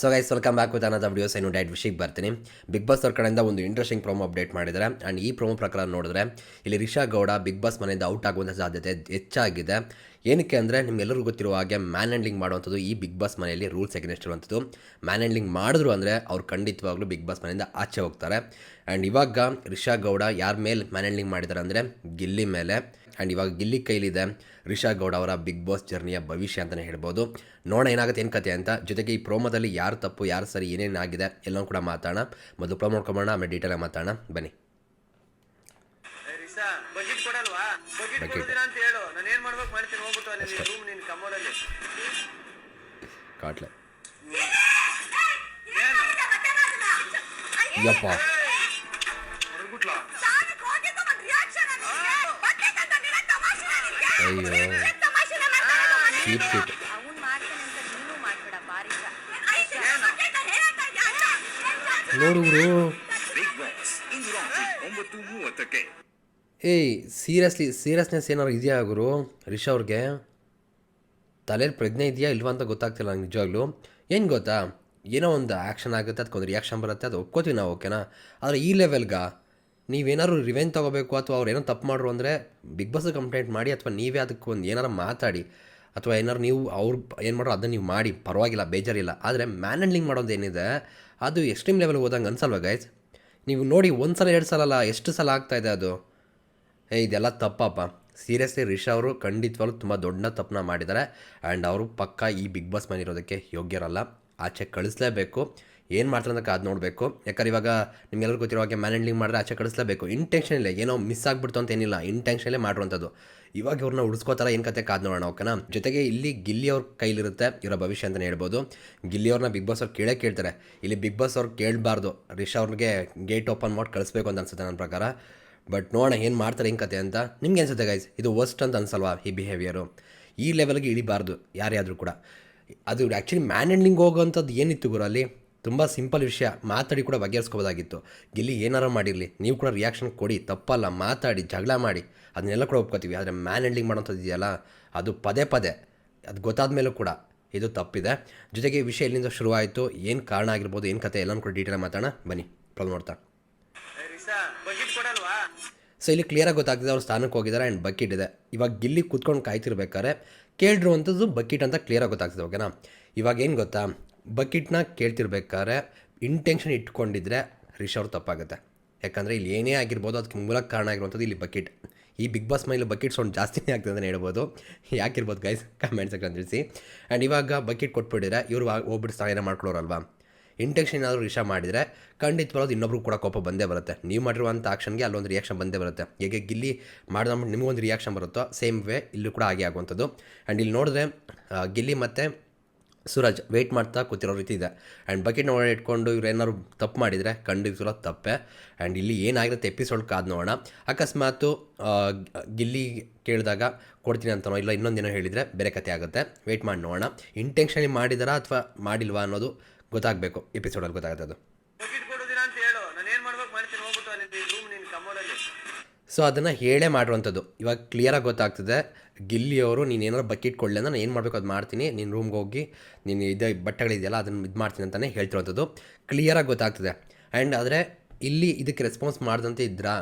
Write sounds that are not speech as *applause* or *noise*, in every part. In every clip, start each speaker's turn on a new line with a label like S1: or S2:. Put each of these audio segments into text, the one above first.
S1: So guys welcome back with ಅನ್ನದ videos ಏನು diet ವಿಷಯಕ್ಕೆ ಬರ್ತೀನಿ. ಬಿಗ್ ಬಾಸ್ ಅವ್ರ ಕಡೆಯಿಂದ ಒಂದು ಇಂಟ್ರೆಸ್ಟಿಂಗ್ ಪ್ರೋಮೋ ಅಪ್ಡೇಟ್ ಮಾಡಿದ್ದಾರೆ. ಆ್ಯಂಡ್ ಈ ಪ್ರೋಮೋ ಪ್ರಕಾರ ನೋಡಿದ್ರೆ, ಇಲ್ಲಿ ರಿಷಾ ಗೌಡ ಬಿಗ್ ಬಾಸ್ ಮನೆಯಿಂದ ಔಟ್ ಆಗುವಂಥ ಸಾಧ್ಯತೆ ಹೆಚ್ಚಾಗಿದೆ. ಏನಕ್ಕೆ ಅಂದರೆ ನಿಮ್ಗೆಲ್ಲರಿಗೂ ಗೊತ್ತಿರುವ ಹಾಗೆ ಮ್ಯಾನ್ ಹ್ಯಾಂಡ್ಲಿಂಗ್ ಮಾಡುವಂಥದ್ದು ಈ ಬಿಗ್ ಬಾಸ್ ಮನೆಯಲ್ಲಿ ರೂಲ್ಸ್ ಎಗ್ನೆಸ್ಟ್ ಇರುವಂಥದ್ದು. ಮ್ಯಾನ್ ಹ್ಯಾಂಡ್ಲಿಂಗ್ ಮಾಡಿದ್ರು ಅಂದರೆ ಅವ್ರು ಖಂಡಿತವಾಗ್ಲೂ ಬಿಗ್ ಬಾಸ್ ಮನೆಯಿಂದ ಆಚೆ ಹೋಗ್ತಾರೆ. ಆ್ಯಂಡ್ ಇವಾಗ ರಿಷಾ ಗೌಡ ಯಾರ ಮೇಲೆ ಮ್ಯಾನ್ ಹ್ಯಾಂಡ್ಲಿಂಗ್ ಮಾಡಿದ್ದಾರೆ ಅಂದರೆ ಗಿಲ್ಲಿ ಮೇಲೆ. ಆ್ಯಂಡ್ ಇವಾಗ ಗಿಲ್ಲಿ ಕೈಲಿದೆ ರಿಷಾ ಗೌಡ ಅವರ ಬಿಗ್ ಬಾಸ್ ಜರ್ನಿಯ ಭವಿಷ್ಯ ಅಂತಲೇ ಹೇಳ್ಬೋದು. ನೋಡೋಣ ಏನಾಗುತ್ತೆ ಏನು ಕತೆ ಅಂತ. ಜೊತೆಗೆ ಈ ಪ್ರೋಮೋದಲ್ಲಿ ಯಾರು ತಪ್ಪು ಯಾರು ಸರಿ ಏನೇನಾಗಿದೆ ಎಲ್ಲವೂ ಕೂಡ ಮಾತಾಡೋಣ. ಮೊದಲು ಪ್ರೋಮೋ ನೋಡ್ಕೊಂಬೋಣ ಆಮೇಲೆ ಡೀಟೇಲಾಗಿ ಮಾತಾಡೋಣ. ಬನ್ನಿ.
S2: ಬಕೆಟ್ ಕೊಡಲ್ವಾ ಬಕೆಟ್
S1: Bucket.
S2: ಕೊಡ್ತೀರಾ ಅಂತ ಹೇಳು ನಾನು ಏನ್ ಮಾಡ್ಬೇಕು ಮಾಡ್ತೀನಿ ಹೋಗ್ಬಿಟ್ಟು ಅಲ್ಲಿ. ರೂಮ್ ನಿನ್ ಕಮೋಡಲ್ಲಿ
S1: ಕಾಟ್ಲೆ
S2: ಏನು?
S1: ಯಪ್ಪ.
S2: ಹೊರಗ್ಬಿಟ್ಲಾ
S1: ಅಯ್ಯೋ. ಚೀಪ್ ಚೀಪ್ ನೋಡು ಬ್ರೋ
S3: ಬಿಗ್ ಬಾಸ್ ಇಂದು ರಾತ್ರಿ ಒಂಬತ್ತು ಮೂವತ್ತಕ್ಕೆ.
S1: ಏಯ್ ಸೀರಿಯಸ್ಲಿ ಸೀರಿಯಸ್ನೆಸ್ ಏನಾದ್ರು ಇದೆಯಾ ಗುರು? ರಿಷ್ ಅವ್ರಿಗೆ? ತಲೆಯಲ್ಲಿ ಪ್ರಜ್ಞೆ ಇದೆಯಾ ಇಲ್ವಾ ಅಂತ ಗೊತ್ತಾಗ್ತಿಲ್ಲ ನಂಗೆ ನಿಜವಾಗ್ಲೂ. ಏನು ಗೊತ್ತಾ? ಏನೋ ಒಂದು ಆ್ಯಕ್ಷನ್ ಆಗುತ್ತೆ ಅದಕ್ಕೊಂದು ರಿಯಾಕ್ಷನ್ ಬರುತ್ತೆ, ಅದು ಒಪ್ಕೋತೀವಿ ನಾವು ಓಕೆನಾ ಆದರೆ ಈ ಲೆವೆಲ್ಗೆ ನೀವೇನಾದ್ರು ರಿವೆಂಜ್ ತೊಗೋಬೇಕು ಅಥವಾ ಅವ್ರು ಏನೋ ತಪ್ಪು ಮಾಡ್ರು ಅಂದರೆ ಬಿಗ್ ಬಾಸ್ ಕಂಪ್ಲೇಂಟ್ ಮಾಡಿ ಅಥವಾ ನೀವೇ ಅದಕ್ಕೆ ಒಂದು ಏನಾರು ಮಾತಾಡಿ ಅಥವಾ ಏನಾರು ನೀವು ಅವ್ರು ಏನು ಮಾಡೋ ಅದನ್ನು ನೀವು ಮಾಡಿ, ಪರವಾಗಿಲ್ಲ, ಬೇಜಾರಿಲ್ಲ. ಆದರೆ ಮ್ಯಾನ್ ಹ್ಯಾಂಡ್ಲಿಂಗ್ ಮಾಡೋದು ಏನಿದೆ, ಅದು ಎಕ್ಸ್ಟ್ರೀಮ್ ಲೆವೆಲ್ಗೆ ಹೋದಂಗೆ ಅನ್ಸಲ್ವ ಗೈಸ್ ನೀವು ನೋಡಿ ಒಂದು ಸಲ ಎರಡು ಸಲ ಅಲ್ಲ ಎಷ್ಟು ಸಲ ಆಗ್ತಾಯಿದೆ ಅದು? ಏ ಇದೆಲ್ಲ ತಪ್ಪಪ್ಪ. ಸೀರಿಯಸ್ಲಿ ರಿಷಾ ಅವರು ಖಂಡಿತವಾಗ್ಲೂ ತುಂಬ ದೊಡ್ಡ ತಪ್ಪನ್ನ ಮಾಡಿದ್ದಾರೆ. ಆ್ಯಂಡ್ ಅವರು ಪಕ್ಕ ಈ ಬಿಗ್ ಬಾಸ್ ಮನೆಯಿರೋದಕ್ಕೆ ಯೋಗ್ಯರಲ್ಲ. ಆಚೆ ಕಳಿಸ್ಲೇಬೇಕು. ಏನು ಮಾಡ್ತಾರೆ ಅಂತ ಕಾದು ನೋಡಬೇಕು. ಯಾಕಂದ್ರೆ ಇವಾಗ ನಿಮಗೆಲ್ಲರೂ ಗೊತ್ತಿರೋ ಹಾಗೆ ಮ್ಯಾನ್ ಮಾಡಿದ್ರೆ ಆಚೆ ಕಳಿಸ್ಲೇಬೇಕು. ಇಂಟೆನ್ಷನ್ ಇಲ್ಲ. ಏನೋ ಮಿಸ್ ಆಗ್ಬಿಡ್ತು ಅಂತ ಏನಿಲ್ಲ. ಇಂಟೆನ್ಷನಲ್ಲೇ ಮಾಡಿರುವಂಥದ್ದು. ಇವಾಗ ಇವ್ರನ್ನ ಉಳಿಸ್ಕೋತಾರ ಏನು ಕತೆ ಕಾದು ನೋಡೋಣ, ಓಕೆನಾ? ಜೊತೆಗೆ ಇಲ್ಲಿ ಗಿಲ್ಲಿ ಅವ್ರ ಕೈಲಿರುತ್ತೆ ಇವರ ಭವಿಷ್ಯ ಅಂತಲೇ ಹೇಳ್ಬೋದು. ಗಿಲ್ಲಿ ಅವ್ರನ್ನ ಬಿಗ್ ಬಾಸ್ ಅವ್ರು ಕೇಳೇ ಕೇಳ್ತಾರೆ. ಇಲ್ಲಿ ಬಿಗ್ ಬಾಸ್ ಅವ್ರು ಕೇಳಬಾರ್ದು. ರಿಷಾ ಅವ್ರಿಗೆ ಗೇಟ್ ಓಪನ್ ಮಾಡಿ ಕಳಿಸ್ಬೇಕು ಅಂತ ಅನ್ಸುತ್ತೆ ನನ್ನ ಪ್ರಕಾರ. ಬಟ್ ನೋಡೋಣ ಏನು ಮಾಡ್ತಾರೆ ಹೆಂಗೆ ಕತೆ ಅಂತ ನಿಮ್ಗೆ ಅನ್ಸುತ್ತೆ ಗೈಸ್ ಇದು ವರ್ಸ್ಟ್ ಅಂತ ಅನ್ಸಲ್ವಾ ಈ ಬಿಹೇವಿಯರು ಈ ಲೆವೆಲ್ಗೆ ಇಳಿಬಾರ್ದು ಯಾರೇ ಆದರೂ ಕೂಡ. ಅದು ಆ್ಯಕ್ಚುಲಿ ಮ್ಯಾನ್ ಹ್ಯಾಂಡ್ಲಿಂಗ್ ಹೋಗೋವಂಥದ್ದು ಏನಿತ್ತು ಗುರು ಅಲ್ಲಿ? ತುಂಬ ಸಿಂಪಲ್ ವಿಷಯ. ಮಾತಾಡಿ ಕೂಡ ಬಗೆಹರಿಸ್ಕೋಬೋದಾಗಿತ್ತು. ಗಿಲ್ಲಿ ಏನಾರು ಮಾಡಿರಲಿ, ನೀವು ಕೂಡ ರಿಯಾಕ್ಷನ್ ಕೊಡಿ. ತಪ್ಪಲ್ಲ, ಮಾತಾಡಿ, ಜಗಳ ಮಾಡಿ. ಅದನ್ನೆಲ್ಲ ಕೂಡ ಒಪ್ಕೋತೀವಿ. ಆದರೆ ಮ್ಯಾನ್ ಹ್ಯಾಂಡ್ಲಿಂಗ್ ಮಾಡೋಂಥದ್ದು ಇದೆಯಲ್ಲ? ಅದು ಪದೇ ಪದೇ. ಅದು ಗೊತ್ತಾದ ಮೇಲೂ ಕೂಡ ಇದು ತಪ್ಪಿದೆ. ಜೊತೆಗೆ ವಿಷಯ ಎಲ್ಲಿಂದ ಶುರುವಾಯಿತು, ಏನು ಕಾರಣ ಆಗಿರ್ಬೋದು, ಏನು ಕತೆ, ಎಲ್ಲನೂ ಕೂಡ ಡೀಟೇಲ್ ಮಾತಾಡೋಣ. ಬನ್ನಿ ಪ್ರಾಬ್ಲಮ್ ನೋಡ್ತಾ
S2: ಏ ರಿಸಾ ಬಕೆಟ್ ಕೊಡಲ್ವಾ
S1: ಸೊ ಇಲ್ಲಿ ಕ್ಲಿಯರಾಗಿ ಗೊತ್ತಾಗ್ತಿದೆ ಅವ್ರು ಸ್ಥಾನಕ್ಕೆ ಹೋಗಿದ್ದಾರೆ ಆ್ಯಂಡ್ ಬಕೆಟ್ ಇದೆ. ಇವಾಗ ಗಿಲ್ಲಿ ಕೂತ್ಕೊಂಡು ಕಾಯ್ತಿರ್ಬೇಕಾದ್ರೆ ಕೇಳಿರುವಂಥದ್ದು ಬಕೆಟ್ ಅಂತ ಕ್ಲಿಯರಾಗಿ ಗೊತ್ತಾಗ್ತದೆ ಓಕೆನಾ ಇವಾಗ ಏನು ಗೊತ್ತಾ? ಬಕೆಟ್ನ ಕೇಳ್ತಿರ್ಬೇಕಾದ್ರೆ ಇಂಟೆನ್ಷನ್ ಇಟ್ಕೊಂಡಿದ್ರೆ ರಿಷ್ ಅವ್ರು ತಪ್ಪಾಗುತ್ತೆ. ಯಾಕಂದರೆ ಇಲ್ಲಿ ಏನೇ ಆಗಿರ್ಬೋದು, ಅದಕ್ಕೆ ಮೂಲ ಕಾರಣ ಆಗಿರುವಂಥದ್ದು ಇಲ್ಲಿ ಬಕೆಟ್ ಈ ಬಿಗ್ ಬಾಸ್ ಮೈಲಿ ಬಕೆಟ್ ಸೌಂಡ್ ಜಾಸ್ತಿನೇ ಆಗ್ತದೆ ಅಂತಲೇ ಹೇಳ್ಬೋದು. ಯಾಕಿರ್ಬೋದು ಗೈಸ್ ಕಮೆಂಟ್ ಸೆಕ್ಷನ್ ತಿಳಿಸಿ. ಆ್ಯಂಡ್ ಇವಾಗ ಬಕೆಟ್ ಕೊಟ್ಬಿಟ್ಟಿದ್ರೆ ಇವರು ಹೋಗ್ಬಿಟ್ಟು ಸ್ಥಾನ ಮಾಡ್ಕೊಳ್ಳೋರಲ್ವಾ? ಇಂಟೆನ್ಷನ್ ಏನಾದರೂ ರಿಷಾ ಮಾಡಿದರೆ ಖಂಡಿತವಾಗ್ಲೂ ಇನ್ನೊಬ್ರು ಕೂಡ ಕೋಪ ಬಂದೇ ಬರುತ್ತೆ. ನೀವು ಮಾಡಿರುವಂಥ ಆಕ್ಷನ್ಗೆ ಅಲ್ಲೊಂದು ರಿಯಾಕ್ಷನ್ ಬಂದೇ ಬರುತ್ತೆ. ಹೇಗೆ ಗಿಲ್ಲಿ ಮಾಡಿದ ನಿಮಗೊಂದು ರಿಯಾಕ್ಷನ್ ಬರುತ್ತೋ ಸೇಮ್ ವೇ ಇಲ್ಲೂ ಕೂಡ ಹಾಗೆ ಆಗುವಂಥದ್ದು. ಆ್ಯಂಡ್ ಇಲ್ಲಿ ನೋಡಿದ್ರೆ ಗಿಲ್ಲಿ ಮತ್ತು ಸೂರಜ್ ವೆಯ್ಟ್ ಮಾಡ್ತಾ ಕೂತಿರೋ ರೀತಿ ಇದೆ. ಆ್ಯಂಡ್ ಬಕೆಟ್ನ ಒಳಗೆ ಇಟ್ಕೊಂಡು ಇವ್ರು ಏನಾದ್ರು ತಪ್ಪು ಮಾಡಿದರೆ ಖಂಡಿತ ತಪ್ಪೆ. ಆ್ಯಂಡ್ ಇಲ್ಲಿ ಏನಾಗಿರುತ್ತೆ ಎಪಿಸೋಡ್ ಕಾದ್ ನೋಡೋಣ. ಅಕಸ್ಮಾತು ಗಿಲ್ಲಿ ಕೇಳಿದಾಗ, ಕೊಡ್ತೀನಿ ಅಂತನೋ ಇಲ್ಲ ಇನ್ನೊಂದೇನೋ ಹೇಳಿದರೆ ಬೇರೆ ಕತೆ ಆಗುತ್ತೆ. ವೆಯ್ಟ್ ಮಾಡಿ ನೋಡೋಣ. ಇಂಟೆನ್ಷನ್ ಮಾಡಿದಾರಾ ಅಥವಾ ಮಾಡಿಲ್ವಾ ಅನ್ನೋದು ಗೊತ್ತಾಗಬೇಕು ಎಪಿಸೋಡಲ್ಲಿ ಗೊತ್ತಾಗುತ್ತೆ ಅದು ಸೊ ಅದನ್ನು ಹೇಳೇ ಮಾಡಿರುವಂಥದ್ದು. ಇವಾಗ ಕ್ಲಿಯರಾಗಿ ಗೊತ್ತಾಗ್ತದೆ ಗಿಲ್ಲಿಯವರು ನೀನು ಏನಾರು ಬಕೆಟ್ ಕೊಡಲಿ ಅಂದ್ರೆ ನಾನು ಏನು ಮಾಡಬೇಕು ಅದು ಮಾಡ್ತೀನಿ ನೀನು ರೂಮ್ಗೆ ಹೋಗಿ ನೀನು ಇದು ಬಟ್ಟೆಗಳಿದೆಯಲ್ಲ ಅದನ್ನು ಇದು ಮಾಡ್ತೀನಿ ಅಂತಲೇ ಹೇಳ್ತಿರೋಂಥದ್ದು ಕ್ಲಿಯರಾಗಿ ಗೊತ್ತಾಗ್ತದೆ. ಆ್ಯಂಡ್ ಆದರೆ ಇಲ್ಲಿ ಇದಕ್ಕೆ ರೆಸ್ಪಾನ್ಸ್ ಮಾಡ್ದಂತೆ ಇದ್ರಾ?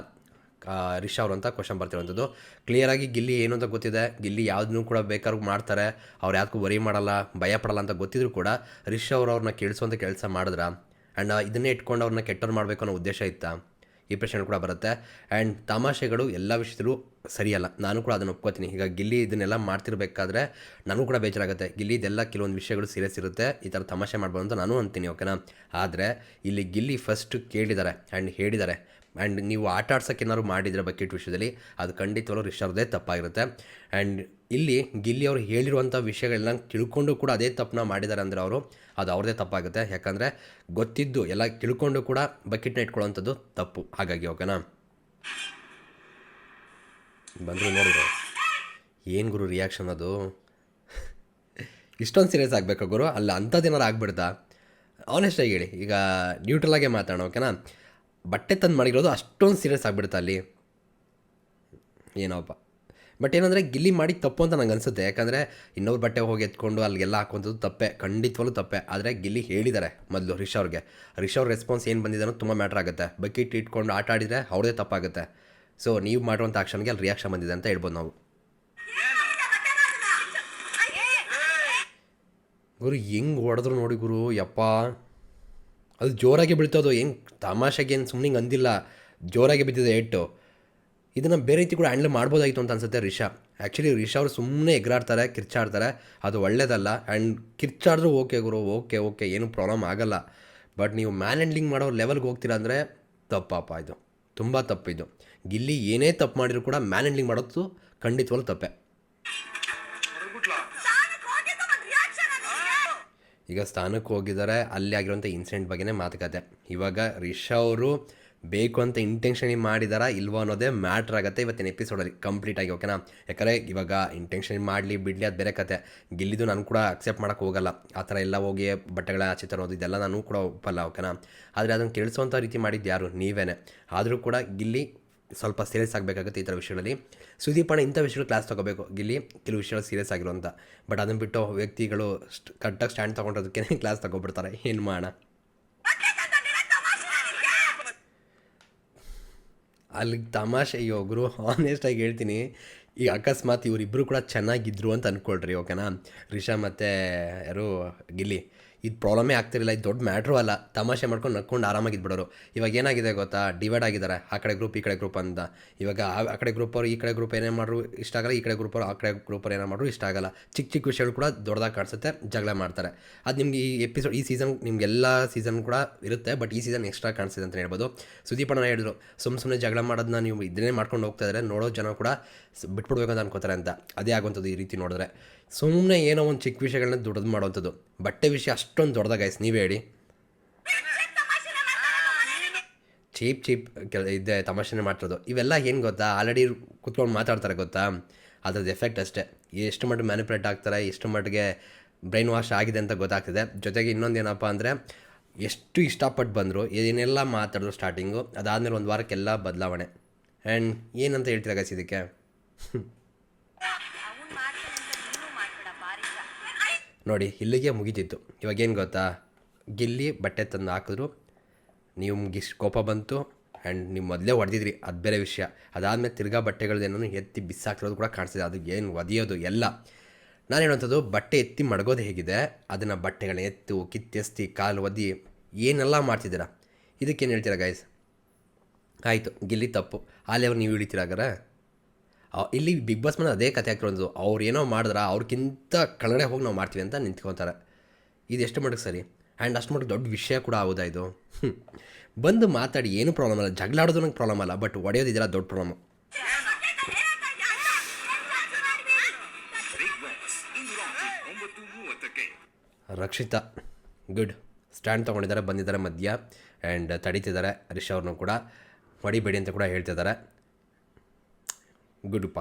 S1: ರಿಷಾ ಅವರು ಅಂತ ಕ್ವಶನ್ ಕ್ಲಿಯರ್ ಕ್ಲಿಯರಾಗಿ ಗಿಲ್ಲಿ ಏನು ಅಂತ ಗೊತ್ತಿದೆ. ಗಿಲ್ಲಿ ಯಾವುದನ್ನು ಕೂಡ ಬೇಕಾದ್ರೂ ಮಾಡ್ತಾರೆ. ಅವ್ರು ಯಾವ್ದಕ್ಕೂ ವರಿ ಮಾಡಲ್ಲ ಭಯ ಪಡಲ್ಲ ಅಂತ ಗೊತ್ತಿದ್ರು ಕೂಡ ರಿಷ್ ಅವರು ಅವ್ರನ್ನ ಕೇಳಿಸುವಂಥ ಕೆಲಸ ಮಾಡಿದ್ರ. ಆ್ಯಂಡ್ ಇದನ್ನೇ ಇಟ್ಕೊಂಡು ಅವ್ರನ್ನ ಕೆಟ್ಟವ್ರು ಮಾಡಬೇಕು ಅನ್ನೋ ಉದ್ದೇಶ ಇತ್ತ? ಈ ಪ್ರಶ್ನೆ ಕೂಡ ಬರುತ್ತೆ. ಆ್ಯಂಡ್ ತಮಾಷೆಗಳು ಎಲ್ಲ ವಿಷಯದಲ್ಲೂ ಸರಿಯಲ್ಲ. ನಾನು ಕೂಡ ಅದನ್ನು ಒಪ್ಕೋತೀನಿ. ಈಗ ಗಿಲ್ಲಿ ಇದನ್ನೆಲ್ಲ ಮಾಡ್ತಿರ್ಬೇಕಾದ್ರೆ ನನಗೂ ಕೂಡ ಬೇಜಾರಾಗುತ್ತೆ. ಗಿಲ್ಲಿ ಇದೆಲ್ಲ ಕೆಲವೊಂದು ವಿಷಯಗಳು ಸೀರಿಯಸ್ ಇರುತ್ತೆ. ಈ ಥರ ತಮಾಷೆ ಮಾಡ್ಬೋದು ಅಂತ ನಾನು ಅಂತೀನಿ ಓಕೆನಾ ಆದರೆ ಇಲ್ಲಿ ಗಿಲ್ಲಿ ಫಸ್ಟ್ ಕೇಳಿದ್ದಾರೆ ಆ್ಯಂಡ್ ಹೇಳಿದ್ದಾರೆ ಆ್ಯಂಡ್ ನೀವು ಆಟ ಆಡ್ಸೋಕೆ ಏನಾದ್ರು ಮಾಡಿದರೆ ಬಕೆಟ್ ವಿಷಯದಲ್ಲಿ ಅದು ಖಂಡಿತವಾಗ್ಲೂ ರಿಷರ್ದೇ ತಪ್ಪಾಗಿರುತ್ತೆ. ಆ್ಯಂಡ್ ಇಲ್ಲಿ ಗಿಲ್ಲಿ ಅವರು ಹೇಳಿರುವಂಥ ವಿಷಯಗಳನ್ನ ತಿಳ್ಕೊಂಡು ಕೂಡ ಅದೇ ತಪ್ಪನ್ನ ಮಾಡಿದ್ದಾರೆ ಅಂದರೆ ಅವರು, ಅದು ಅವ್ರದೇ ತಪ್ಪಾಗುತ್ತೆ. ಯಾಕಂದರೆ ಗೊತ್ತಿದ್ದು ಎಲ್ಲ ತಿಳ್ಕೊಂಡು ಕೂಡ ಬಕೆಟ್ನ ಇಟ್ಕೊಳ್ಳೋವಂಥದ್ದು ತಪ್ಪು. ಹಾಗಾಗಿ ಓಕೆನಾ ಬಂದರು ನೋಡಿದ್ರು ಏನು ಗುರು ರಿಯಾಕ್ಷನ್ ಅದು? ಇಷ್ಟೊಂದು ಸೀರಿಯಸ್ ಆಗಬೇಕಾ ಗುರು? ಅಲ್ಲ ಅಂಥದ್ದೇನಾರು ಆಗ್ಬಿಡ್ತಾ? ಆನೆಸ್ಟಾಗಿ ಹೇಳಿ, ಈಗ ನ್ಯೂಟ್ರಲಾಗೆ ಮಾತಾಡೋಣ ಓಕೆನಾ ಬಟ್ಟೆ ತಂದು ಮಾಡಿರೋದು ಅಷ್ಟೊಂದು ಸೀರಿಯಸ್ ಆಗಿಬಿಡ್ತಾ ಅಲ್ಲಿ? ಏನೋಪ್ಪ. ಬಟ್ ಏನಂದರೆ ಗಿಲ್ಲಿ ಮಾಡಿ ತಪ್ಪು ಅಂತ ನಂಗೆ ಅನಿಸುತ್ತೆ. ಯಾಕಂದರೆ ಇನ್ನೊಬ್ರು ಬಟ್ಟೆ ಹೋಗಿ ಎತ್ಕೊಂಡು ಅಲ್ಲಿಗೆಲ್ಲ ಹಾಕೊಂಥದ್ದು ತಪ್ಪೆ, ಖಂಡಿತವಾಗ್ಲೂ ತಪ್ಪೆ. ಆದರೆ ಗಿಲ್ಲಿ ಹೇಳಿದ್ದಾರೆ ಮೊದಲು ರಿಷ್ ಅವ್ರಿಗೆ. ರಿಷ್ ಅವ್ರ ರೆಸ್ಪಾನ್ಸ್ ಏನು ಬಂದಿದ್ದಾನೋ ತುಂಬ ಮ್ಯಾಟ್ರ್ ಆಗುತ್ತೆ. ಬಕೆಟ್ ಇಟ್ಕೊಂಡು ಆಟ ಆಡಿದರೆ ಅವ್ರದೇ ತಪ್ಪಾಗುತ್ತೆ. ಸೊ ನೀವು ಮಾಡುವಂಥ ಆಕ್ಷನ್ಗೆ ಅಲ್ಲಿ ರಿಯಾಕ್ಷನ್ ಬಂದಿದೆ ಅಂತ ಹೇಳ್ಬೋದು ನಾವು. ಗುರು, ಹೆಂಗ್ ಹೊಡೆದ್ರು ನೋಡಿ ಗುರು, ಯಪ್ಪ. ಅದು ಜೋರಾಗಿ ಬೀಳ್ತದೋ, ಹೆಂಗೆ ತಮಾಷೆಗೆ ಏನು ಸುಮ್ಮನೆ ಹಿಂಗೆ ಅಂದಿಲ್ಲ. ಜೋರಾಗಿ ಬಿದ್ದಿದೆ ಏಟು ಇದನ್ನು ಬೇರೆ ರೀತಿ ಕೂಡ ಹ್ಯಾಂಡಲ್ ಮಾಡ್ಬೋದಾಗಿತ್ತು ಅಂತ ಅನ್ಸುತ್ತೆ ರಿಷಾ. ಆ್ಯಕ್ಚುಲಿ ರಿಷಾ ಅವರು ಸುಮ್ಮನೆ ಎಗ್ರಾಡ್ತಾರೆ, ಕಿರ್ಚಾಡ್ತಾರೆ. ಅದು ಒಳ್ಳೇದಲ್ಲ. ಆ್ಯಂಡ್ ಕಿರ್ಚಾಡಿದ್ರು ಓಕೆ ಗುರು ಓಕೆ ಓಕೆ ಏನು ಪ್ರಾಬ್ಲಮ್ ಆಗಲ್ಲ. ಬಟ್ ನೀವು ಮ್ಯಾನ್ ಹ್ಯಾಂಡ್ಲಿಂಗ್ ಮಾಡೋ ಲೆವೆಲ್ಗೆ ಹೋಗ್ತೀರಾ ಅಂದರೆ ತಪ್ಪಪ್ಪ ಇದು. ತುಂಬ ತಪ್ಪಿದ್ದು. ಗಿಲ್ಲಿ ಏನೇ ತಪ್ಪು ಮಾಡಿದ್ರು ಕೂಡ ಮ್ಯಾನ್ ಹ್ಯಾಂಡ್ಲಿಂಗ್ ಮಾಡೋದು ಖಂಡಿತವಾಗ್ಲೂ ತಪ್ಪೆ. ಈಗ ಸ್ಥಾನಕ್ಕೆ ಹೋಗಿದ್ದಾರೆ. ಅಲ್ಲಿ ಆಗಿರುವಂಥ ಇನ್ಸಿಡೆಂಟ್ ಬಗ್ಗೆನೇ ಮಾತುಕತೆ. ಇವಾಗ ರಿಷಾ ಅವರು ಬೇಕು ಅಂತ ಇಂಟೆನ್ಷನ್ ಮಾಡಿದಾರಾ ಇಲ್ವೋ ಅನ್ನೋದೇ ಮ್ಯಾಟ್ರ್ ಆಗುತ್ತೆ ಇವತ್ತಿನ ಎಪಿಸೋಡಲ್ಲಿ ಕಂಪ್ಲೀಟ್ ಆಗಿ ಓಕೆನಾ ಯಾಕಂದರೆ ಇವಾಗ ಇಂಟೆನ್ಷನ್ ಮಾಡಲಿ ಬಿಡಲಿ ಅದು ಬೇರೆ ಕತೆ. ಗಿಲ್ಲಿದು ನಾನು ಕೂಡ ಅಕ್ಸೆಪ್ಟ್ ಮಾಡೋಕ್ಕೆ ಹೋಗಲ್ಲ. ಆ ಥರ ಎಲ್ಲ ಹೋಗಿ ಬಟ್ಟೆಗಳ ಆಚೆ ತರೋದು ಇದೆಲ್ಲ ನಾನು ಕೂಡ ಒಪ್ಪಲ್ಲ ಓಕೆನಾ ಆದರೆ ಅದನ್ನು ಕೇಳಿಸುವಂಥ ರೀತಿ ಮಾಡಿದ್ದು ಯಾರು? ನೀವೇನೆ. ಆದರೂ ಕೂಡ ಗಿಲ್ಲಿ ಸ್ವಲ್ಪ ಸೀರಿಯಸ್ ಆಗಬೇಕಾಗುತ್ತೆ ಈ ಥರ ವಿಷಯಗಳಲ್ಲಿ. ಸುದೀಪಣ್ಣ ಇಂಥ ವಿಷಯಗಳು ಕ್ಲಾಸ್ ತೊಗೋಬೇಕು. ಗಿಲ್ಲಿ ಕೆಲವು ವಿಷಯಗಳು ಸೀರಿಯಸ್ ಆಗಿರುವಂಥ ಬಟ್ ಅದನ್ನು ಬಿಟ್ಟು ವ್ಯಕ್ತಿಗಳು ಕಟ್ಟಾಗಿ ಸ್ಟ್ಯಾಂಡ್ ತೊಗೊಂಡೋದಕ್ಕೆ ಕ್ಲಾಸ್ ತೊಗೊಬಿಡ್ತಾರೆ. ಏನು ಮಾಡೋಣ? ಅಲ್ಲಿಗೆ ತಮಾಷೆ, ಅಯ್ಯೋ, ಗುರು ಆನೆಸ್ಟಾಗಿ ಹೇಳ್ತೀನಿ. ಈಗ ಅಕಸ್ಮಾತ್ ಇವರಿಬ್ಬರು ಕೂಡ ಚೆನ್ನಾಗಿದ್ರು ಅಂತ ಅಂದ್ಕೊಳ್ರಿ ಓಕೆನಾ ರಿಷಾ ಮತ್ತು ಯಾರು? ಗಿಲ್ಲಿ. ಇದು ಪ್ರಾಬ್ಲಮೇ ಆಗ್ತಿರಲಿಲ್ಲ, ಇದು ದೊಡ್ಡ ಮ್ಯಾಟ್ರು ಅಲ್ಲ. ತಮಾಷೆ ಮಾಡ್ಕೊಂಡು ನಕ್ಕೊಂಡು ಆರಾಮಾಗಿದ್ಬಿಡೋರು. ಇವಾಗ ಏನಾಗಿದೆ ಗೊತ್ತಾ? ಡಿವೈಡ್ ಆಗಿದ್ದಾರೆ. ಆ ಕಡೆ ಗ್ರೂಪ್ ಈ ಕಡೆ ಗ್ರೂಪ್ ಅಂತ. ಇವಾಗ ಆ ಕಡೆ ಗ್ರೂಪ್ ಅವರು, ಈ ಕಡೆ ಗ್ರೂಪ್ ಏನೇ ಮಾಡ್ರು ಇಷ್ಟ ಆಗಲ್ಲ, ಈ ಕಡೆ ಗ್ರೂಪ್ ಅವರು, ಆ ಕಡೆ ಗ್ರೂಪ್ ಅವ್ರು ಏನೋ ಮಾಡ್ರು ಇಷ್ಟ ಆಗಲ್ಲ. ಚಿಕ್ಕ ಚಿಕ್ಕ ವಿಷಯಗಳು ಕೂಡ ದೊಡ್ಡದಾಗಿ ಕಾಣಿಸುತ್ತೆ, ಜಗಳ ಮಾಡ್ತಾರೆ. ಅದು ನಿಮ್ಗೆ ಈ ಎಪಿಸೋಡ್ ಈ ಸೀಸನ್ ನಿಮ್ಗೆಲ್ಲ ಸೀಸನ್ ಕೂಡ ಇರುತ್ತೆ ಬಟ್ ಈ ಸೀಸನ್ ಎಕ್ಸ್ಟ್ರಾ ಕಾಣಿಸಿದೆ ಅಂತ ಹೇಳ್ಬೋದು. ಸುದೀಪಣ್ಣ ಹೇಳಿದ್ರು ಸುಮ್ಮ ಸುಮ್ಮನೆ ಜಗಳ ಮಾಡೋದನ್ನ ನೀವು ಇದನ್ನೇ ಮಾಡ್ಕೊಂಡು ಹೋಗ್ತಾ ಇದ್ದಾರೆ ನೋಡೋ ಜನ ಕೂಡ ಬಿಟ್ಬಿಡ್ಬೇಕು ಅಂತ ಅನ್ಕೋತಾರೆ ಅಂತ. ಅದೇ ಆಗುವಂಥದ್ದು ಈ ರೀತಿ ನೋಡಿದ್ರೆ. ಸುಮ್ಮನೆ ಏನೋ ಒಂದು ಚಿಕ್ಕ ವಿಷಯಗಳನ್ನ ದೊಡ್ಡದು ಮಾಡುವಂಥದ್ದು ಬಟ್ಟೆ ವಿಷಯ ಅಷ್ಟೊಂದು ದೊಡ್ಡದಾಗ ಗೈಸ್ ನೀವೇ ಹೇಳಿ. ಚೀಪ್ ಚೀಪ್ ಕೆಲ ಇದೆ ತಮಾಷೆನೇ ಮಾಡ್ತಿರೋದು. ಇವೆಲ್ಲ ಏನು ಗೊತ್ತಾ? ಆಲ್ರೆಡಿ ಕುತ್ಕೊಂಡು ಮಾತಾಡ್ತಾರೆ ಗೊತ್ತಾ? ಅದ್ರದ್ದು ಎಫೆಕ್ಟ್ ಅಷ್ಟೇ. ಎಷ್ಟು ಮಟ್ಟಿಗೆ ಮ್ಯಾನಿಪುಲೇಟ್ ಆಗ್ತಾರೆ, ಎಷ್ಟು ಮಟ್ಟಿಗೆ ಬ್ರೈನ್ ವಾಶ್ ಆಗಿದೆ ಅಂತ ಗೊತ್ತಾಗ್ತಿದೆ. ಜೊತೆಗೆ ಇನ್ನೊಂದು ಏನಪ್ಪ ಅಂದರೆ, ಎಷ್ಟು ಇಷ್ಟಪಟ್ಟು ಬಂದರು, ಏನೆಲ್ಲ ಮಾತಾಡಿದ್ರು ಸ್ಟಾರ್ಟಿಂಗು ಅದಾದಮೇಲೆ ಒಂದು ವಾರಕ್ಕೆಲ್ಲ ಬದಲಾವಣೆ. ಆ್ಯಂಡ್ ಏನಂತ ಹೇಳ್ತೀರಾ ಗೈಸ್ ಇದಕ್ಕೆ *laughs*
S4: ಅವ್ನ್ ಮಾಡ್ತಾನೆ ಅಂತ ನೀನು ಮಾಡ್ಬೇಡ ಬಾರಿಷ
S1: ನೋಡಿ, ಇಲ್ಲಿಗೆ ಮುಗೀತಿತ್ತು ಇವಾಗ ಏನು ಗೊತ್ತಾ? ಗಿಲ್ಲಿ ಬಟ್ಟೆ ತಂದು ಹಾಕಿದ್ರು. ನಿಮ್ಗೆ ಇಷ್ಟು ಕೋಪ ಬಂತು. ಆ್ಯಂಡ್ ನೀವು ಮೊದಲೇ ಹೊಡೆದಿದ್ರಿ. ಅದು ಬೇರೆ ವಿಷಯ. ಅದಾದಮೇಲೆ ತಿರ್ಗಾ ಬಟ್ಟೆಗಳದೇನೋ ಎತ್ತಿ ಬಿಸಾಕಿರೋದು ಕೂಡ ಕಾಣಿಸಿದೆ ಅದು ಏನು ಒದಿಯೋದು ಎಲ್ಲ. ನಾನು ಹೇಳುವಂಥದ್ದು ಬಟ್ಟೆ ಎತ್ತಿ ಮಡಗೋದು ಹೇಗಿದೆ? ಅದನ್ನು ಬಟ್ಟೆಗಳನ್ನ ಎತ್ತು, ಕಿತ್ತೆಸ್ತಿ, ಕಾಲು ಒದಿ, ಏನೆಲ್ಲ ಮಾಡ್ತಿದ್ದೀರಾ? ಇದಕ್ಕೇನು ಹೇಳ್ತೀರಾ ಗೈಸ್ ಆಯಿತು. ಗಿಲ್ಲಿ ತಪ್ಪು. ಆ ಅವ್ರು ನೀವು ಇಳಿತೀರಾಗಾರೆ ಇಲ್ಲಿ ಬಿಗ್ ಬಾಸ್ ಮನೆ ಅದೇ ಕತೆ ಹಾಕಿರೋದು. ಅವ್ರು ಏನೋ ಮಾಡಿದ್ರೆ ಅವ್ರಿಗಿಂತ ಕೆಳಗಡೆ ಹೋಗಿ ನಾವು ಮಾಡ್ತೀವಿ ಅಂತ ನಿಂತ್ಕೊತಾರೆ. ಇದು ಎಷ್ಟು ಮಟ್ಟಿಗೆ ಸರಿ? ಆ್ಯಂಡ್ ಅಷ್ಟು ಮಟ್ಟಿಗೆ ದೊಡ್ಡ ವಿಷಯ ಕೂಡ ಆಗೋದಾ ಇದು? ಬಂದು ಮಾತಾಡಿ, ಏನು ಪ್ರಾಬ್ಲಮ್ ಅಲ್ಲ ಜಗಳ ಆಡೋದು ನಂಗೆ ಪ್ರಾಬ್ಲಮ್ ಅಲ್ಲ ಬಟ್ ಹೊಡೆಯೋದಿದೆಯಲ್ಲ ದೊಡ್ಡ ಪ್ರಾಬ್ಲಮ್ ರಕ್ಷಿತಾ ಗುಡ್ ಸ್ಟ್ಯಾಂಡ್ ತೊಗೊಂಡಿದ್ದಾರೆ, ಬಂದಿದ್ದಾರೆ ಮಧ್ಯ. ಆ್ಯಂಡ್ ತಡೀತಿದ್ದಾರೆ ರಿಷ್ ಅವ್ರನ್ನೂ ಕೂಡ. ಹೊಡಿಬೇಡಿ ಅಂತ ಕೂಡ ಹೇಳ್ತಿದ್ದಾರೆ. ಗುಡ್ಡಪ್ಪ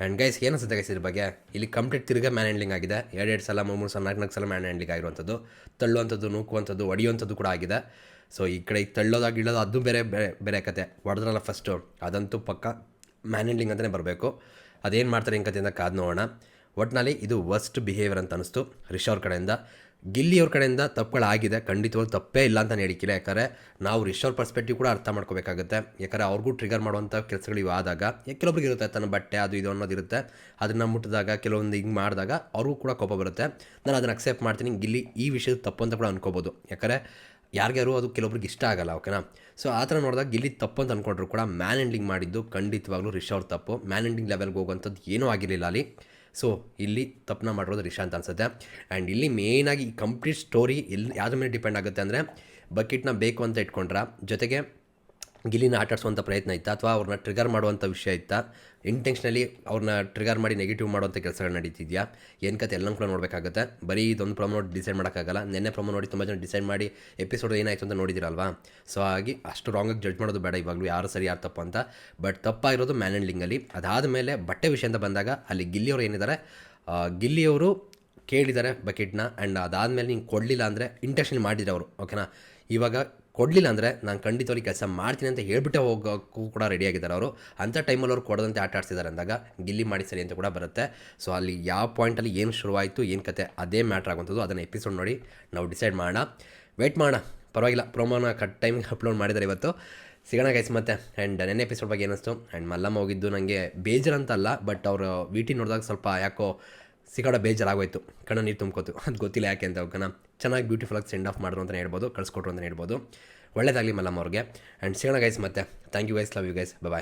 S1: ಆ್ಯಂಡ್ ಗೈಸ್ ಏನು ಅನ್ಸುತ್ತೆ ಗೈಸ್ ಇದ್ರ ಬಗ್ಗೆ? ಇಲ್ಲಿ ಕಂಪ್ಲೀಟ್ ತಿರ್ಗಾ ಮ್ಯಾನ್ ಹ್ಯಾಂಡ್ಲಿಂಗ್ ಆಗಿದೆ. ಎರಡೆರಡು ಸಲ, ಮೂರು ಮೂರು ಸಲ, ನಾಲ್ಕು ನಾಲ್ಕು ಸಲ ಮ್ಯಾನ್ ಹ್ಯಾಂಡ್ಲಿಂಗ್ ಆಗಿರುವಂಥದ್ದು. ತಳ್ಳುವಂಥದ್ದು, ನೂಕುವಂಥದ್ದು ಹೊಡಿಯುವಂಥದ್ದು ಕೂಡ ಆಗಿದೆ. ಸೊ ಈ ಕಡೆ ತಳ್ಳೋದಾಗಿ ಇಳೋದು ಅದು ಬೇರೆ ಬೇರೆ ಬೇರೆ ಕತೆ. ಹೊಡೆದ್ರಲ್ಲ ಫಸ್ಟು ಅದಂತೂ ಪಕ್ಕ ಮ್ಯಾನ್ ಹ್ಯಾಂಡ್ಲಿಂಗ್ ಅಂತಲೇ ಬರಬೇಕು. ಅದೇನು ಮಾಡ್ತಾರೆ ಹಿಂಗೆ ಕತೆಯಿಂದ ಕಾದು ನೋಡೋಣ. ಒಟ್ಟಿನಲ್ಲಿ ಇದು ವರ್ಸ್ಟ್ ಬಿಹೇವಿಯರ್ ಅಂತ ಅನಿಸ್ತು. ರಿಷ್ ಅವ್ರ ಕಡೆಯಿಂದ. ಗಿಲ್ಲಿ ಅವ್ರ ಕಡೆಯಿಂದ ತಪ್ಪುಗಳಾಗಿದೆ. ಖಂಡಿತವಾಗಿ ತಪ್ಪೇ ಇಲ್ಲ ಅಂತ ಹೇಳಿಕಿಲ್ಲ ಯಾಕಂದರೆ ನಾವು ರಿಷೋರ್ ಪರ್ಸ್ಪೆಕ್ಟಿವ್ ಕೂಡ ಅರ್ಥ ಮಾಡ್ಕೋಬೇಕಾಗುತ್ತೆ. ಯಾಕಂದರೆ ಅವ್ರಿಗೂ ಟ್ರಿಗರ್ ಮಾಡುವಂಥ ಕೆಲಸಗಳು ಇವು ಆದಾಗ ಯಾ- ಕೆಲವೊಬ್ರಿಗೆ ಇರುತ್ತೆ ತನ್ನ ಬಟ್ಟೆ, ಅದು ಇದು ಅನ್ನೋದಿರುತ್ತೆ ಅದನ್ನು ಮುಟ್ಟಿದಾಗ, ಕೆಲವೊಂದು ಹಿಂಗೆ ಮಾಡಿದಾಗ ಅವ್ರಿಗೂ ಕೂಡ ಕೋಪ ಬರುತ್ತೆ. ನಾನು ಅದನ್ನು ಅಕ್ಸೆಪ್ಟ್ ಮಾಡ್ತೀನಿ, ಗಿಲ್ಲಿ ಈ ವಿಷಯದ ತಪ್ಪು ಅಂತ ಕೂಡ ಅನ್ಕೋಬೋದು. ಯಾಕಂದರೆ ಯಾರಿಗ್ಯಾರು ಅದು ಕೆಲವೊಬ್ರಿಗೆ ಇಷ್ಟ ಆಗಲ್ಲ, ಓಕೆನಾ? ಸೊ ಆ ಥರ ನೋಡಿದಾಗ ಗಿಲ್ಲಿ ತಪ್ಪು ಅಂತ ಅಂದ್ಕೊಂಡ್ರು ಕೂಡ ಮ್ಯಾನ್ ಎಂಡಿಂಗ್ ಮಾಡಿದ್ದು ಖಂಡಿತವಾಗ್ಲೂ ರಿಷ್ ಅವ್ರ ತಪ್ಪು. ಮ್ಯಾನ್ ಎಂಡಿಂಗ್ ಲೆವೆಲ್ಗೆ ಹೋಗುವಂಥದ್ದು ಏನೂ ಆಗಿರಲಿಲ್ಲ ಅಲ್ಲಿ. ಸೊ ಇಲ್ಲಿ ತಪ್ಪನ್ನ ಮಾಡಿರೋದು ರಿಷಾ ಅಂತ ಅನ್ಸುತ್ತೆ. ಆ್ಯಂಡ್ ಇಲ್ಲಿ ಮೇಯ್ನಾಗಿ ಕಂಪ್ಲೀಟ್ ಸ್ಟೋರಿ ಇಲ್ಲಿ ಯಾವ್ದ್ರ ಮೇಲೆ ಡಿಪೆಂಡ್ ಆಗುತ್ತೆ ಅಂದರೆ ಬಕೆಟ್ನ ಬೇಕು ಅಂತ ಇಟ್ಕೊಂಡ್ರ. ಜೊತೆಗೆ ಗಿಲ್ಲಿನ ಆಟಾಡಿಸುವಂಥ ಪ್ರಯತ್ನ ಇತ್ತಾ ಅಥವಾ ಅವ್ರನ್ನ ಟ್ರಿಗರ್ ಮಾಡುವಂಥ ವಿಷಯ ಇತ್ತಾ? ಇಂಟೆನ್ಷನಲಿ ಅವ್ರನ್ನ ಟ್ರಿಗರ್ ಮಾಡಿ ನೆಗೆಟಿವ್ ಮಾಡುವಂಥ ಕೆಲಸಗಳು ನಡೀತಿದೆಯಾ? ಏನು ಕತೆ ಎಲ್ಲನೂ ಕೂಡ ನೋಡಬೇಕಾಗುತ್ತೆ. ಬರೀ ಇದೊಂದು ಪ್ರೊಮೋ ನೋಡಿ ಡಿಸೈಡ್ ಮಾಡೋಕ್ಕಾಗಲ್ಲ. ನೆನ್ನೆ ಪ್ರೊಮೋ ನೋಡಿ ತುಂಬ ಜನ ಡಿಸೈಡ್ ಮಾಡಿ ಎಪಿಸೋಡ್ ಏನಾಯಿತು ಅಂತ ನೋಡಿದಿರಲ್ವಾ? ಸೊ ಆಗಿ ಅಷ್ಟು ರಾಂಗಾಗಿ ಜಡ್ಜ್ ಮಾಡೋದು ಬೇಡ ಇವಾಗಲೂ. ಯಾರು ಸರಿ, ಯಾರು ತಪ್ಪು ಅಂತ. ಬಟ್ ತಪ್ಪಾಗಿರೋದು ಮ್ಯಾನ್ ಅದಾದ ಮೇಲೆ ಬಟ್ಟೆ ವಿಷಯ ಅಂತ ಬಂದಾಗ ಅಲ್ಲಿ ಗಿಲ್ಲಿಯವರು ಏನಿದ್ದಾರೆ ಗಿಲ್ಲಿಯವರು ಕೇಳಿದ್ದಾರೆ ಬಕೆಟ್ನ. ಆ್ಯಂಡ್ ಅದಾದಮೇಲೆ ನೀವು ಕೊಡಲಿಲ್ಲ ಅಂದರೆ ಇಂಟೆನ್ಷನ್ ಮಾಡಿದ್ರು ಅವರು ಓಕೆನಾ ಇವಾಗ ಕೊಡಲಿಲ್ಲ ಅಂದರೆ ನಾನು ಖಂಡಿತವಾಗಿ ಕೆಲಸ ಮಾಡ್ತೀನಿ ಅಂತ ಹೇಳ್ಬಿಟ್ಟೆ ಹೋಗೋಕ್ಕೂ ಕೂಡ ರೆಡಿಯಾಗಿದ್ದಾರೆ ಅವರು. ಅಂಥ ಟೈಮಲ್ಲಿ ಅವ್ರು ಕೊಡದಂತೆ ಆಟ ಆಡ್ಸಿದ್ದಾರೆ ಅಂದಾಗ ಗಿಲ್ಲಿ ಮಾಡಿ ಸರಿ ಅಂತ ಕೂಡ ಬರುತ್ತೆ. ಸೊ ಅಲ್ಲಿ ಯಾವ ಪಾಯಿಂಟಲ್ಲಿ ಏನು ಶುರುವಾಯಿತು, ಏನು ಕತೆ ಅದೇ ಮ್ಯಾಟ್ರ್ ಆಗುವಂಥದ್ದು ಅದನ್ನು ಎಪಿಸೋಡ್ ನೋಡಿ ನಾವು ಡಿಸೈಡ್ ಮಾಡೋಣ. ವೆಯ್ಟ್ ಮಾಡೋಣ. ಪರವಾಗಿಲ್ಲ ಪ್ರೊಮೋನ ಕಟ್ ಟೈಮಿಗೆ ಅಪ್ಲೋಡ್ ಮಾಡಿದ್ದಾರೆ ಇವತ್ತು. ಸಿಗೋಣ ಗೈಸ್ ಮತ್ತೆ. ಆ್ಯಂಡ್ ನೆನ್ನೆ ಎಪಿಸೋಡ್ ಬಗ್ಗೆ ಏನಿಸ್ತು? ಆ್ಯಂಡ್ ಮಲ್ಲಮ್ಮ ಹೋಗಿದ್ದು ನನಗೆ ಬೇಜಾರಂತಲ್ಲ ಬಟ್ ಅವರು ವಿ ಟಿ ನೋಡಿದಾಗ ಸ್ವಲ್ಪ ಯಾಕೋ ಸಿಗಾಡ ಬೇಜಾರಾಗೋಯ್ತು. ಕಣ್ಣ ನೀರು ತುಂಬ್ಕೋತು. ಅದು ಗೊತ್ತಿಲ್ಲ ಯಾಕೆ ಅಂತ ಅವಕ್ಕನ ಚೆನ್ನಾಗಿ ಬ್ಯೂಟಿಫುಲ್ ಆಗಿ ಸೆಂಡ್ ಆಫ್ ಮಾಡಿದ್ರು ಅಂತಲೇ ಹೇಳ್ಬೋದು, ಕಳಿಸ್ಕೊಟ್ರು ಅಂತಲೇ ಹೇಳ್ಬೋದು. ಒಳ್ಳೇದಾಗಲಿ ಮಲ್ಲಮ್ಮ ಅವ್ರಿಗೆ. ಆ್ಯಂಡ್ ಸಿಗೋಣ ಗೈಸ್ ಮತ್ತೆ thank you guys love you guys bye